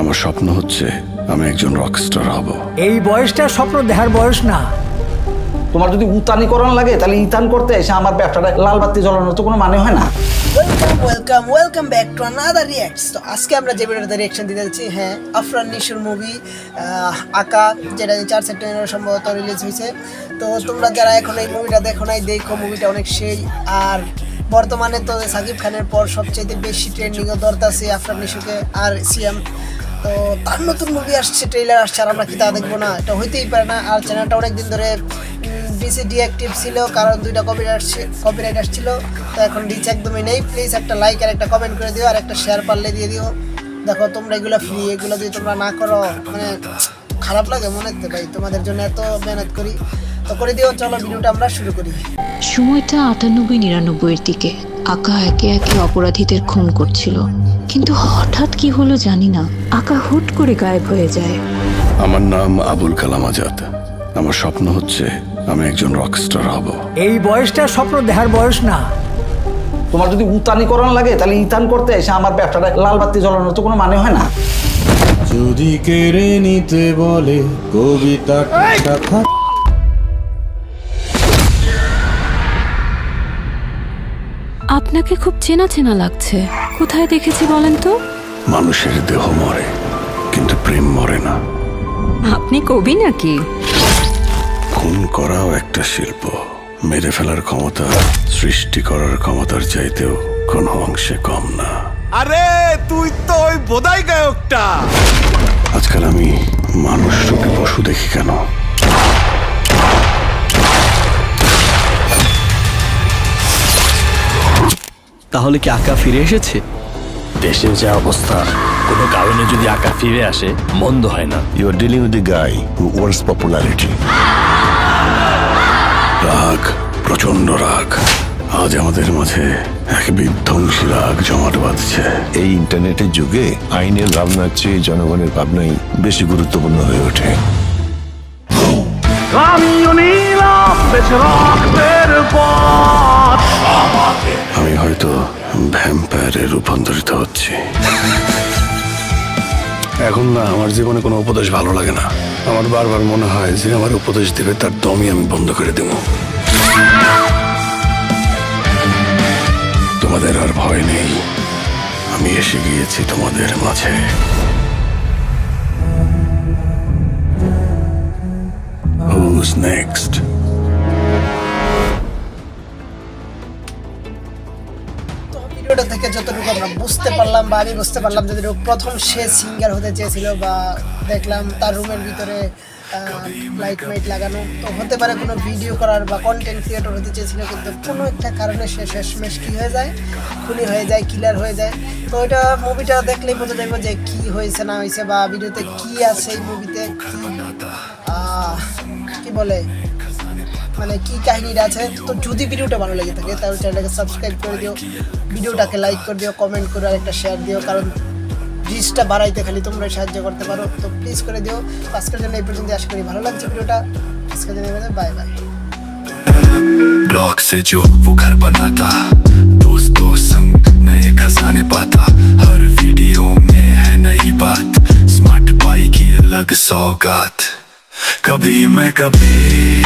আমার স্বপ্ন হচ্ছে আমি একজন রকস্টার হব। এই বয়সটা স্বপ্ন দেখার বয়স না। তোমার যদি উতানি করানো লাগে তাহলে ইতান করতে এসে আমার ব্যবসাটা লাল বাতি জ্বলানোর তো কোনো মানে হয় না। Welcome welcome welcome back to another reacts তো আজকে আমরা যে ভিডিওতে রিয়াকশন দিতে যাচ্ছি হ্যাঁ আফরান নিশুর মুভি আকা যেটা চার সেপ্টেম্বর সম্ভবত রিলিজ হয়েছে। তো তোমরা যারা এখন এই মুভিটা দেখো নাই দেখো মুভিটা অনেক সেই। আর বর্তমানে তো সাকিব খানের পর সবচেয়ে বেশি ট্রেন্ডিংও দরদাসি আফরান নিশুকে আর সিএম। তো তার নতুন মুভি আসছে ট্রেলার আসছে, আর আমরা কি তা দেখব না? এটা হইতেই পারে না। আর চ্যানেলটা অনেকদিন ধরে ডিসি ডিঅ্যাক্টিভ ছিল, কারণ দুইটা কপিরাইট কপিরাইট আসছিল। তো এখন রিচ একদমই নেই। প্লিজ একটা লাইক আর একটা কমেন্ট করে দিও, আর একটা শেয়ার পারলে দিয়ে দিও। দেখো, তোমরা এগুলো ফ্রি এগুলো যদি তোমরা না করো মানে খারাপ লাগে মনে ভাই। তোমাদের জন্য এত মেহনত করি। তো করে দিও চলো ভিডিওটা আমরা শুরু করি। সময়টা আটানব্বই নিরানব্বইয়ের দিকে। আকা একে একে অপরাধীদের খুন করছিল। কিন্তু হঠাৎ কি হলো জানি না। আকা হুট করে গায়েব হয়ে যায়। আমার নাম আবুল কালাম আজাদ। আমার স্বপ্ন হচ্ছে আমি একজন রকস্টার হব। এই বয়সটা স্বপ্ন দেখার বয়স না। তোমার যদি উতানি করানো লাগে তাহলে ইতান করতে এসে আমার ব্যবসাটা লাল বাতি জ্বলানোর তো কোনো মানে হয় না। যদি কেড়ে নিতে বলে কবিতা আপনাকে খুব চেনা চেনা লাগছে। কোথায় দেখেছি বলেন তো? মানুষের দেহ মরে কিন্তু প্রেম মরে না। আপনি কবি নাকি? খুন করাও একটা শিল্প। মেরে ফেলার ক্ষমতা সৃষ্টি করার ক্ষমতার চাইতেও কোনো অংশে কম না। আরে তুই তো ওই বোধাই গায়কটা! আজকাল আমি মানুষ রূপে পশু দেখি কেন? তাহলে কি আঁকা ফিরে এসেছে? দেশের যে অবস্থা কোনো কারণে যদি আঁকা ফিরে আসে মন্দ হয় না। You are dealing with the guy who wants popularity. রাগ প্রচণ্ড রাগ। আজ আমাদের মাঝে এক বিধ্বংসী রাগ জমাট বাঁধছে। এই ইন্টারনেটের যুগে আইনের ভাবনার চেয়ে জনগণের ভাবনাই বেশি গুরুত্বপূর্ণ হয়ে ওঠে। আমি হয়তো ভ্যাম্পায়ারে রূপান্তরিত হচ্ছি। এখন না, আমার জীবনে কোনো উপদেশ ভালো লাগে না। আমার বারবার মনে হয় যে আমার উপদেশ দেবে তার দমই আমি বন্ধ করে দেব। তোমাদের আর ভয় নেই। আমি এসে গিয়েছি তোমাদের মাঝে। Who's next? ভিডিওটা থেকে যতটুকু আমরা বুঝতে পারলাম বা আমি বুঝতে পারলাম যে প্রথম সে সিঙ্গার হতে চেয়েছিল বা দেখলাম তার রুমের ভিতরে লাইট মাইট লাগানো, তো হতে পারে কোনো ভিডিও করার বা কন্টেন্ট ক্রিয়েটর হতে চেয়েছিল, কিন্তু কোনো একটা কারণে সে শেষমেশ কী হয়ে যায়? খুনি হয়ে যায় কিলার হয়ে যায়। তো ওইটা মুভিটা দেখলেই বোঝা যাবে যে কী হয়েছে, না হয়েছে বা ভিডিওতে কী আছে এই মুভিতে কী বলে? মানে কি কাহিনীটা আছে তো যদি ভিডিওটা ভালো লেগে থাকে তাহলে চ্যানেলটাকে সাবস্ক্রাইব করে দিও ভিডিওটাকে লাইক করে দিও কমেন্ট করে আর একটা শেয়ার দিও কারণ রিচটা বাড়াইতে খালি তোমরা সাহায্য করতে পারো তো প্লিজ করে দিও তো আজকের জন্য এই পর্যন্ত আশা করি ভালো লাগছে ভিডিওটা আজকের জন্য বাই বাই ब्लॉक से जो वो घर बनाता दोस्तों संग नए खजाने पाता हर वीडियो में है नई बात स्मार्ट बाई की अलग सौगात कभी मैं कभी